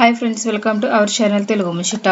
Hi friends welcome to our channel Telugu ముషిట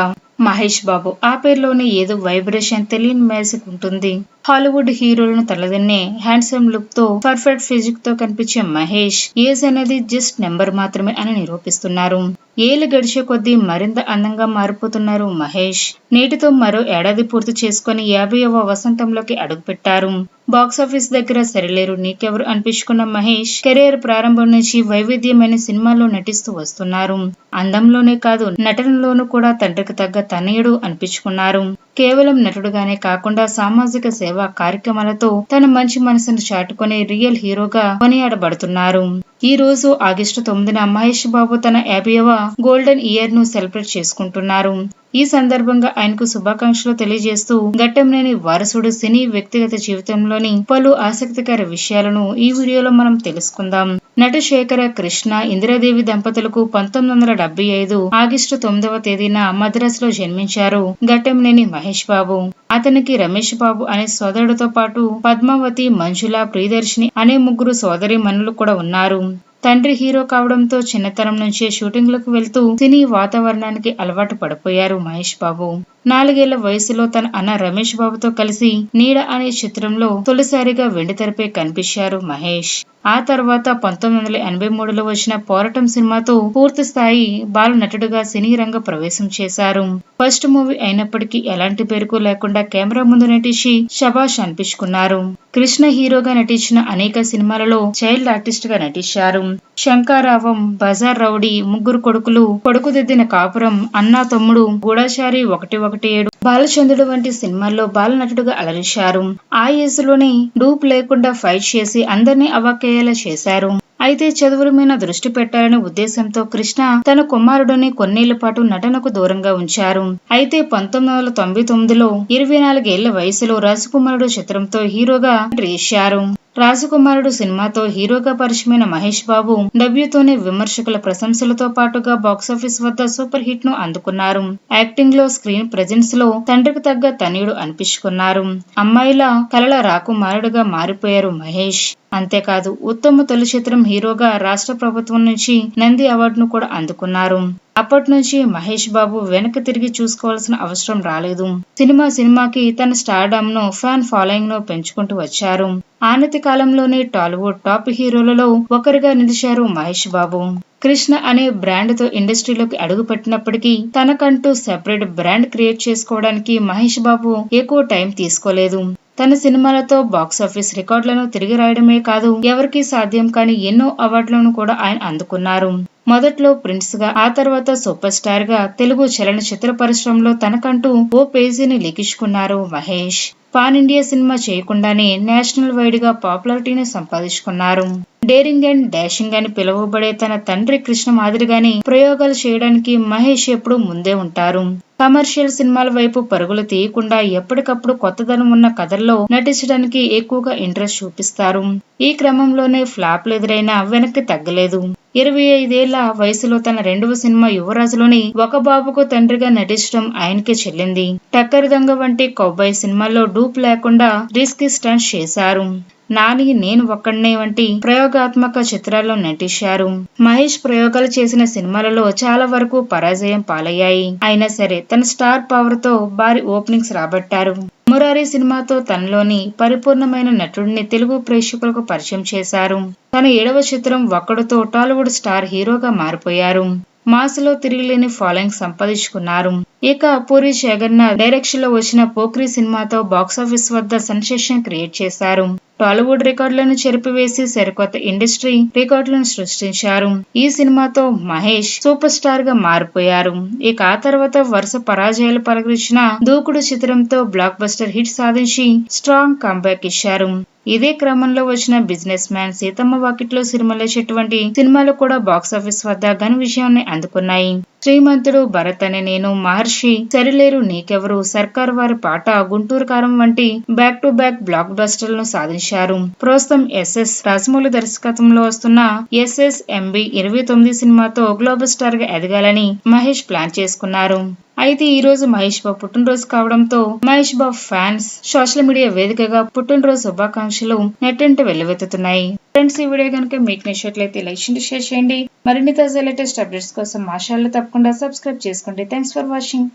Mahesh Babu ఆ పేరులోనే ఏదో వైబ్రేషన్ తెలియని మ్యాజిక్ ఉంటుంది. హాలీవుడ్ హీరోలను తలదన్నే హ్యాండ్సమ్ లుక్తో పర్ఫెక్ట్ ఫిజిక్తో కనిపించే మహేష్ ఏజ్ అనేది జస్ట్ నెంబర్ మాత్రమే అని నిరూపిస్తున్నారు. ఏళ్ళు గడిచే కొద్దీ మరింత అందంగా మారిపోతున్నారు మహేష్. నేటితో మరో ఏడాది పూర్తి చేసుకుని యాభైవ వసంతంలోకి అడుగుపెట్టారు. బాక్సాఫీస్ దగ్గర సరిలేరు. నీకెవరు అనిపించుకున్న మహేష్ కెరీర్ ప్రారంభం నుంచి వైవిధ్యమైన సినిమాల్లో నటిస్తూ వస్తున్నారు. అందంలోనే కాదు నటనలోనూ కూడా తండ్రికి తగ్గ తనయుడు అనిపించుకున్నారు. కేవలం నటుడుగానే కాకుండా సామాజిక సేవా కార్యక్రమాలతో తన మంచి మనసును చాటుకునే రియల్ హీరోగా కొనియాడబడుతున్నారు. ఈ రోజు ఆగస్టు తొమ్మిదిన మహేష్ బాబు తన యాభైవ గోల్డెన్ ఇయర్ను సెలబ్రేట్ చేసుకుంటున్నారు. ఈ సందర్భంగా ఆయనకు శుభాకాంక్షలు తెలియజేస్తూ ఘట్టంలేని వారసుడు సినీ వ్యక్తిగత జీవితంలోని పలు ఆసక్తికర విషయాలను ఈ వీడియోలో మనం తెలుసుకుందాం. నటశేఖర కృష్ణ ఇందిరాదేవి దంపతులకు పంతొమ్మిది వందల డెబ్బై ఐదు ఆగస్టు తొమ్మిదవ తేదీన మద్రాసులో జన్మించారు ఘట్టంలేని మహేష్ బాబు. అతనికి రమేష్ బాబు అనే సోదరుడితో పాటు పద్మావతి మంజుల ప్రియదర్శిని అనే ముగ్గురు సోదరి మనులు కూడా ఉన్నారు. తండ్రి హీరో కావడంతో చిన్నతనం నుంచే షూటింగ్లకు వెళ్తూ సినీ వాతావరణానికి అలవాటు పడిపోయారు మహేష్ బాబు. నాలుగేళ్ళ వయసులో తన అన్న రమేష్ బాబుతో కలిసి నీడ అనే చిత్రంలో తొలిసారిగా వెండితెరపై కనిపించారు మహేష్. ఆ తర్వాత పంతొమ్మిది వందల ఎనభై మూడులో వచ్చిన పోరాటం సినిమాతో పూర్తి స్థాయి బాల నటుడుగా సినీ రంగ ప్రవేశం చేశారు. ఫస్ట్ మూవీ అయినప్పటికీ ఎలాంటి పేరుకు లేకుండా కెమెరా ముందు నటించి శబాష్ అనిపించుకున్నారు. కృష్ణ హీరోగా నటించిన అనేక సినిమాలలో చైల్డ్ ఆర్టిస్ట్గా నటించారు. శంకారావం బజార్ రౌడీ ముగ్గురు కొడుకులు కొడుకు దిద్దిన కాపురం అన్నా తమ్ముడు గూఢచారి ఒకటి ఒకటి ఏడు బాలచంద్రుడు వంటి సినిమాల్లో బాలనటుడుగా అలరించారు. ఆ ఏజ్లోనే డూప్ లేకుండా ఫైట్ చేసి అందరినీ అవాక్కయ్యేలా చేశారు. అయితే చదువుల మీద దృష్టి పెట్టాలనే ఉద్దేశంతో కృష్ణ తన కుమారుడిని కొన్నేళ్ళ పాటు నటనకు దూరంగా ఉంచారు. అయితే పంతొమ్మిది వందల తొంభై తొమ్మిదిలో ఇరవై నాలుగేళ్ళ వయసులో రాజకుమారుడు చిత్రంతో హీరోగా రేశారు రాజకుమారుడు సినిమాతో హీరోగా పరిచయమైన మహేష్ బాబు డబ్యూతోనే విమర్శకుల ప్రశంసలతో పాటుగా బాక్సాఫీస్ వద్ద సూపర్ హిట్ను అందుకున్నారు. యాక్టింగ్లో స్క్రీన్ ప్రెజెన్స్లో తండ్రికి తగ్గ తనయుడు అనిపించుకున్నారు. అమ్మాయిల కలల రాకుమారుడుగా మారిపోయారు మహేష్. అంతేకాదు ఉత్తమ తొలి చిత్రం హీరోగా రాష్ట్ర ప్రభుత్వం నుంచి నంది అవార్డును కూడా అందుకున్నారు. అప్పటి నుంచి మహేష్ బాబు వెనక్కి తిరిగి చూసుకోవాల్సిన అవసరం రాలేదు. సినిమా సినిమాకి తన స్టార్డమ్ను ఫ్యాన్ ఫాలోయింగ్ను పెంచుకుంటూ వచ్చారు. ఆనతి కాలంలోనే టాలీవుడ్ టాప్ హీరోలలో ఒకరిగా నిలిచారు మహేష్ బాబు. కృష్ణ అనే బ్రాండ్తో ఇండస్ట్రీలోకి అడుగుపెట్టినప్పటికీ తనకంటూ సెపరేట్ బ్రాండ్ క్రియేట్ చేసుకోవడానికి మహేష్ బాబు ఎక్కువ టైం తీసుకోలేదు. తన సినిమాలతో బాక్సాఫీస్ రికార్డులను తిరిగి రాయడమే కాదు ఎవరికీ సాధ్యం కాని ఎన్నో అవార్డులను కూడా ఆయన అందుకున్నారు. మొదట్లో ప్రిన్స్గా ఆ తర్వాత సూపర్ స్టార్గా తెలుగు చలనచిత్ర పరిశ్రమలో తనకంటూ ఓ పేజీని లిఖించుకున్నారు మహేష్. పాన్ ఇండియా సినిమా చేయకుండానే నేషనల్ వైడ్గా పాపులారిటీని సంపాదించుకున్నారు. డేరింగ్ అండ్ డాషింగ్ అని పిలువబడే తన తండ్రి కృష్ణ మాదిరిగానే ప్రయోగాలు చేయడానికి మహేష్ ఎప్పుడూ ముందే ఉంటారు. కమర్షియల్ సినిమాల వైపు పరుగులు తీయకుండా ఎప్పటికప్పుడు కొత్తదనం ఉన్న కథల్లో నటించడానికి ఎక్కువగా ఇంట్రెస్ట్ చూపిస్తారు. ఈ క్రమంలోనే ఫ్లాప్లు ఎదురైనా వెనక్కి తగ్గలేదు. ఇరవై ఐదేళ్ళ వయసులో తన రెండవ సినిమా యువరాజులోని ఒక బాబుకు తండ్రిగా నటించడం ఆయనకే చెల్లింది. టక్కర్ దొంగ వంటి కౌబాయ్ సినిమాల్లో డూప్ లేకుండా రిస్క్ స్టంట్స్ చేశారు. నాని నేను ఒక్కడనే వంటి ప్రయోగాత్మక చిత్రాల్లో నటించారు. మహేష్ ప్రయోగాలు చేసిన సినిమాలలో చాలా వరకు పరాజయం పాలయ్యాయి. అయినా సరే తన స్టార్ పవర్తో భారీ ఓపెనింగ్స్ రాబట్టారు. మురారి సినిమాతో తనలోని పరిపూర్ణమైన నటుడిని తెలుగు ప్రేక్షకులకు పరిచయం చేశారు. తన ఏడవ చిత్రం ఒక్కడుతో టాలీవుడ్ స్టార్ హీరోగా మారిపోయారు. మాస్లో తిరిగిలేని ఫాలోయింగ్ సంపాదించుకున్నారు. ఇక పూరి జగన్నాథ్ డైరెక్షన్లో వచ్చిన పోక్రీ సినిమాతో బాక్సాఫీస్ వద్ద సెన్సేషన్ క్రియేట్ చేశారు. టాలీవుడ్ రికార్డులను చెరిపివేసి సరికొత్త ఇండస్ట్రీ రికార్డులను సృష్టించారు. ఈ సినిమాతో మహేష్ సూపర్ స్టార్గా మారిపోయారు. ఇక ఆ తర్వాత వరుస పరాజయాలు పలకరించిన దూకుడు చిత్రంతో బ్లాక్ బస్టర్ హిట్ సాధించి స్ట్రాంగ్ కంబ్యాక్ ఇచ్చారు. ఇదే క్రమంలో వచ్చిన బిజినెస్ మ్యాన్ సీతమ్మ వాకిట్లో సినిమాలేసేటువంటి సినిమాలు కూడా బాక్సాఫీస్ వద్ద ఘన విజయాన్ని అందుకున్నాయి. శ్రీమంతుడు భరత్ అనే నేను మహర్షి. సరిలేరు నీకెవరు? సర్కార్ వారి పాట గుంటూరు కారం వంటి బ్యాక్ టు బ్యాక్ బ్లాక్ బస్టర్లను సాధించారు. ప్రస్తుతం ఎస్ఎస్ రాజమౌళి దర్శకత్వంలో వస్తున్న ఎస్ఎస్ ఎంబి ఇరవై తొమ్మిది సినిమాతో గ్లోబల్ స్టార్గా ఎదగాలని మహేష్ ప్లాన్ చేసుకున్నారు. అయితే ఈ రోజు మహేష్ బాబు పుట్టినరోజు కావడంతో Mahesh Babu fans social media వేదికగా పుట్టినరోజు శుభాకాంక్షలు నెట్టింటి వెల్లువెత్తుతున్నాయి. ఫ్రెండ్స్ ఈ వీడియో కనుక మీకు నచ్చినట్లయితే లైక్ చేయండి షేర్ చేయండి. మరిన్ని తాజా లేటెస్ట్ అప్డేట్స్ కోసం మా ఛానల్ తప్పకుండా సబ్స్క్రైబ్ చేసుకోండి. Thanks for watching.